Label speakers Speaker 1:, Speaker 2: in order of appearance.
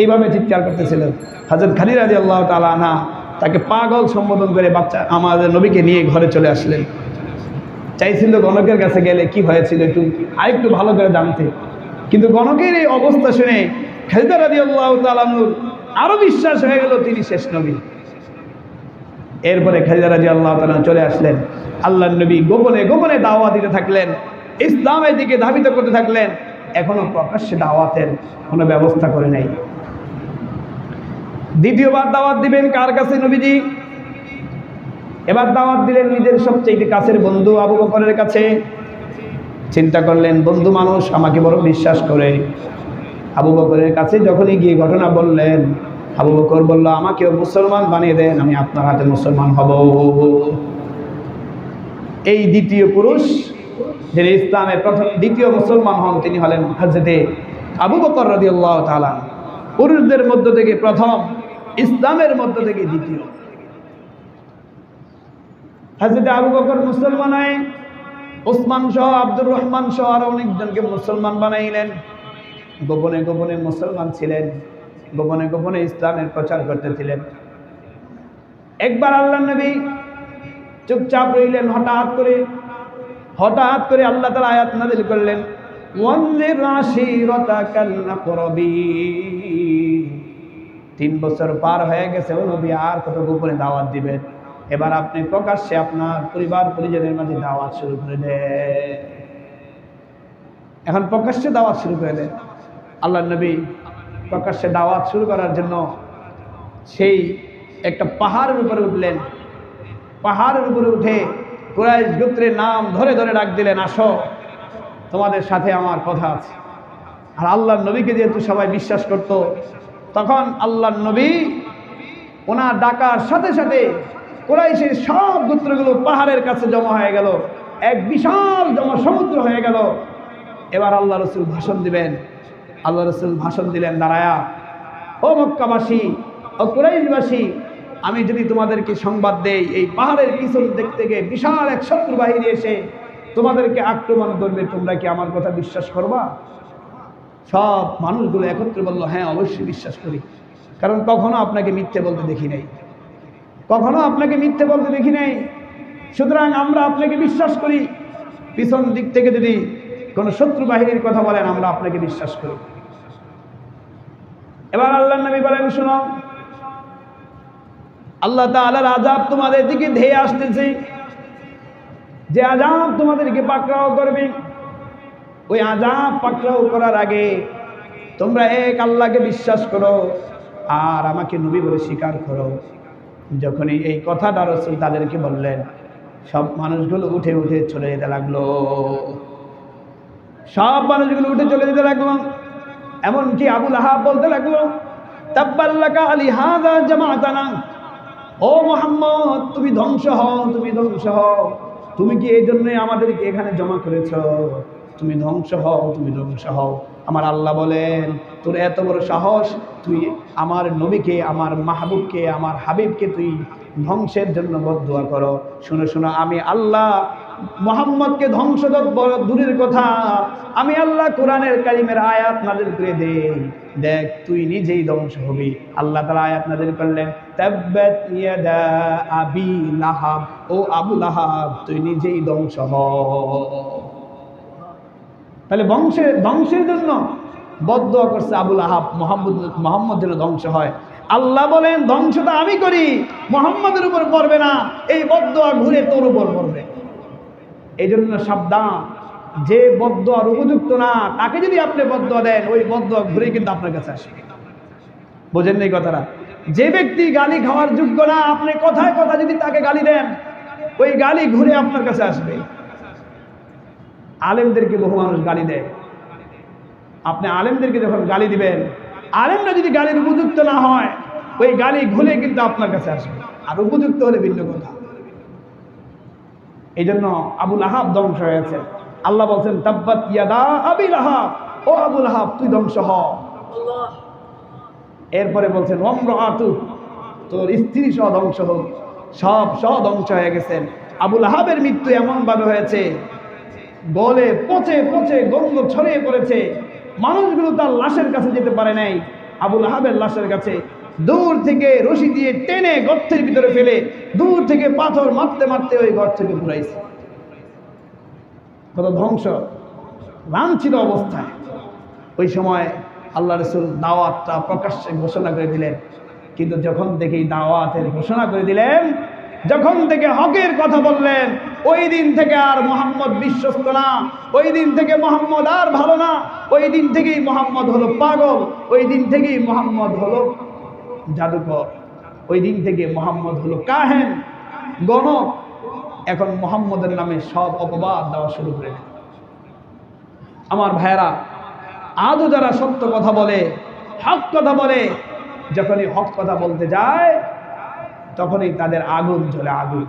Speaker 1: এইভাবে চিৎকার করতেছিলেন হাজরত খালির রাজি আল্লাহ তালা আনা তাকে পাগল সম্বোধন করে বাচ্চা আমাদের নবীকে নিয়ে ঘরে চলে আসলেন। চাইছিল গণকের কাছে গেলে কি হয়েছিল একটু আরেকটু ভালো করে জানতে। কিন্তু গণকের এই অবস্থা শুনে খালিদা রাজি আল্লাহ তালানুর আরও বিশ্বাস হয়ে গেল, তিনি শেষ নবী। এরপরে খালিদা রাজি আল্লাহ তালা চলে আসলেন। আল্লাহ নবী গোপনে গোপনে দাওয়া দিতে থাকলেন, ইসলামের দিকে ধাবিত করতে থাকলেন, এখনও প্রকাশ্যে দাওয়াতের কোনো ব্যবস্থা করে নেই। দ্বিতীয়বার দাওয়াত দিবেন কার কাছে, নবীজি? এবার দাওয়াত দিলেন নিজের সবচেয়ে কাছের বন্ধু আবু বকরের কাছে। চিন্তা করলেন, বন্ধু মানুষ আমাকে বড় বিশ্বাস করে। আবু বকরের কাছে যখনই গিয়ে ঘটনা বললেন, আবু বকর বলল, আমাকেও মুসলমান বানিয়ে দেন, আমি আপনার হাতে মুসলমান হব। এই দ্বিতীয় পুরুষ, যিনি ইসলামের প্রথম দ্বিতীয় মুসলমান হন, তিনি হলেন হাজরতে আবু বকর রদি আল্লাহ তালান পুরুষদের মধ্য থেকে প্রথম ইসলামের মধ্য থেকে দ্বিতীয়। হাজরতে আবু বকর মুসলমান ওসমান সহ আব্দুর রহমান সহ আরও অনেকজনকে মুসলমান বানাইলেন। গোপনে গোপনে মুসলমান ছিলেন, গোপনে গোপনে ইসলামের প্রচার করতেছিলেন। একবার আল্লাহ নবী চুপচাপ রইলেন, হঠাৎ করে হঠাৎ করে আল্লাহ তালা আয়াত নাজিল করলেন ওয়ানজির আশিরাতাকাল আকরাবিন তিন বছর পার হয়ে গেছে, ও নবী আর কত গোপনে দাওয়াত দিবেন এবার আপনি প্রকাশ্যে আপনার পরিবার, পরিজনের মাঝে দাওয়াত শুরু করে দেন। এখন প্রকাশ্যে দাওয়াত শুরু করে দেন। আল্লাহ নবী প্রকাশ্যে দাওয়াত শুরু করার জন্য সেই একটা পাহাড়ের উপরে উঠলেন। পাহাড়ের উপরে উঠে কুরাইশ গোত্রের নাম ধরে ধরে ডাক দিলেন, আসো, তোমাদের সাথে আমার কথা আছে। আর আল্লাহ নবীকে যেহেতু সবাই বিশ্বাস করত তখন আল্লাহ নবী ওনার ডাকার সাথে সাথে কোরাইশের সব গোত্রগুলো পাহাড়ের কাছে জমা হয়ে গেল। এক বিশাল জমা সমুদ্র হয়ে গেল। এবার আল্লাহ রসুল ভাষণ দিবেন। আল্লাহ রসুল ভাষণ দিলেন দাঁড়ায়া ও মক্কাবাসী, ও কুরাইশবাসী, আমি যদি তোমাদেরকে সংবাদ দেই, এই পাহাড়ের পিছন দিক থেকে বিশাল এক শত্রু বাহিনী এসে তোমাদেরকে আক্রমণ করবে, তোমরা কি আমার কথা বিশ্বাস করবা? সব মানুষগুলো একত্রে বলল হ্যাঁ অবশ্যই বিশ্বাস করি। কারণ কখনো আপনাকে মিথ্যে বলতে দেখি নাই। কখনো আপনাকে মিথ্যে বলতে দেখি নাই। সুতরাং আমরা আপনাকে বিশ্বাস করি। পিছন দিক থেকে যদি কোনো শত্রু বাহিনীর কথা বলেন, আমরা আপনাকে বিশ্বাস করি। এবার আল্লাহ নবী বলেন, শোনো, আল্লাহ তাআলার আজাব তোমাদের দিকে ধেয়ে আসতেছে। যে আজাব তোমাদেরকে পাকড়াও করবে ওই আজাব পাকড়াও করার আগে তোমরা এক আল্লাহকে বিশ্বাস করো, আর আমাকে নবী বলে স্বীকার করো। যখনই এই কথাটা রসুল তাদেরকে বললেন, সব মানুষগুলো উঠে উঠে চলে যেতে লাগল। সব মানুষগুলো উঠে চলে যেতে লাগল। এমনকি আবুল আহাব বলতে লাগল ও মোহাম্মদ, তুমি ধ্বংস হও, তুমি ধ্বংস হও। তুমি কি এই জন্যই আমাদেরকে এখানে জমা করেছ? তুমি ধ্বংস হও, তুমি ধ্বংস হও। আমার আল্লাহ বলেন, তোর এত বড় সাহস, তুই আমার নবীকে, আমার মাহবুবকে, আমার হাবিবকে তুই ধ্বংসের জন্য বদুয়া করো। শুনো শুনো, আমি আল্লাহ মোহাম্মদকে ধ্বংস বড় দূরের কথা। আমি আল্লাহ কোরআনের কারিমের আয়াত নাদের করে দেই। দেখ, তুই নিজেই ধ্বংস হবি। আল্লাহ তালা আয়াত নাজিল করলেন আবি লাহাব। ও আবু লাহাব, তুই নিজেই ধ্বংস হ। তাহলে বংশের ধ্বংসের জন্য বদুয়া করছে আবুল আহাব, মোহাম্মদ মোহাম্মদ যেন ধ্বংস হয়। আল্লাহ বলেন, ধ্বংসটা আমি করি, মোহাম্মদের উপর পড়বে না, এই বদুয়া ঘুরে তোর উপর পড়বে। এই জন্য সাবধান, যে বদুয়ার উপযুক্ত না, তাকে যদি আপনি বদুয়া দেন, ওই বদুয়া ঘুরে কিন্তু আপনার কাছে আসবে বোঝেন এই কথাটা? যে ব্যক্তি গালি খাওয়ার যোগ্য না, আপনি কথায় কথা যদি তাকে গালি দেন, ওই গালি ঘুরে আপনার কাছে আসবে। আলেমদেরকে বহু মানুষ গালি দেয়। আপনি আলেমদেরকে যখন গালি দিবেন, আলেমরা যদি গালির উপযুক্ত না হয়, ওই গালি ঘুরে কিন্তু আপনার কাছে আসবে। আর উপযুক্ত হলে ভিন্ন কথা। এই জন্য আবুল আহাব ধ্বংস হয়েছে আল্লাহ বলছেন, তাব্বাত ইয়াদা আবিল আহাব। ও আবুল আহাব, তুই ধ্বংস হ। এরপরে বলছেন অম্র আতু তোর স্ত্রী সহ ধ্বংস হোক। সব সহ ধ্বংস হয়ে গেছেন আবুল আহাবের মৃত্যু এমনভাবে হয়েছে গলে পচে পচে গন্ধ ছড়িয়ে পড়েছে। মানুষগুলো তার লাশের কাছে যেতে পারে নাই। আবুল আহাবের লাশের কাছে দূর থেকে রশি দিয়ে টেনে গর্তের ভিতরে ফেলে দূর থেকে পাথর মারতে মারতে ওই ঘর থেকে ঘুরাইছে। কত ধ্বংস, লাঞ্ছিত অবস্থায় ওই সময় আল্লাহ রসুল দাওয়াতটা প্রকাশ্যে ঘোষণা করে দিলেন। কিন্তু যখন দেখি দাওয়াতের ঘোষণা করে দিলেন যখন থেকে হকের কথা বললেন, ওই দিন থেকে আর মোহাম্মদ বিশ্বস্ত না। ওই দিন থেকে মোহাম্মদ আর ভালো না। ওই দিন থেকেই মোহাম্মদ হলো পাগল। ওই দিন থেকেই মোহাম্মদ হলো জাদুকর। ওই দিন থেকে মোহাম্মদ হলো কাহেন, গণক। এখন মোহাম্মদের নামে সব অপবাদ দেওয়া শুরু করে আমার ভাইয়েরা আজও যারা সত্য কথা বলে, হক কথা বলে, যখনই হক কথা বলতে যায় তখনই তাদের আগুন জ্বলে আগুন।